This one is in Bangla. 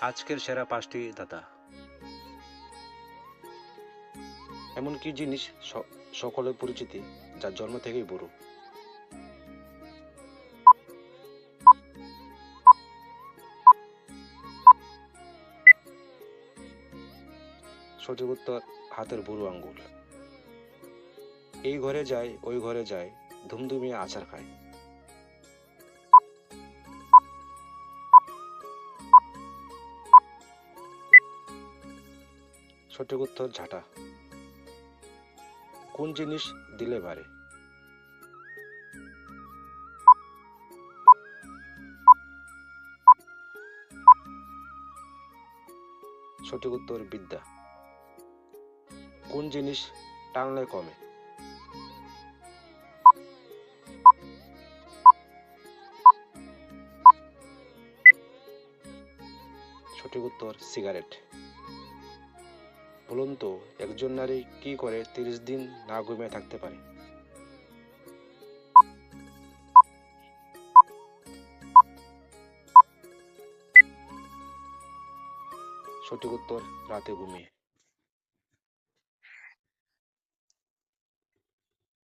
আজকের সেরা পাঁচটি দাতা। এমন কি জিনিস সকলের পরিচিতি যার জন্ম থেকেই বুড়ো? সঠিক উত্তর, হাতের বুড়ো আঙ্গুল। এই ঘরে যায়, ওই ঘরে যায়, ধুমধুমিয়ে আচার খায়। সঠিক উত্তর ঝাঁটা। কোন জিনিস দিলে বাড়ে? সঠিক উত্তর বিদ্যা। কোন জিনিস টানলে কমে? সঠিক উত্তর সিগারেট। বলুন তো, একজন নারী কি করে তিরিশ দিন না ঘুমিয়ে থাকতে পারে? সঠিক উত্তর, রাতে ঘুমিয়ে।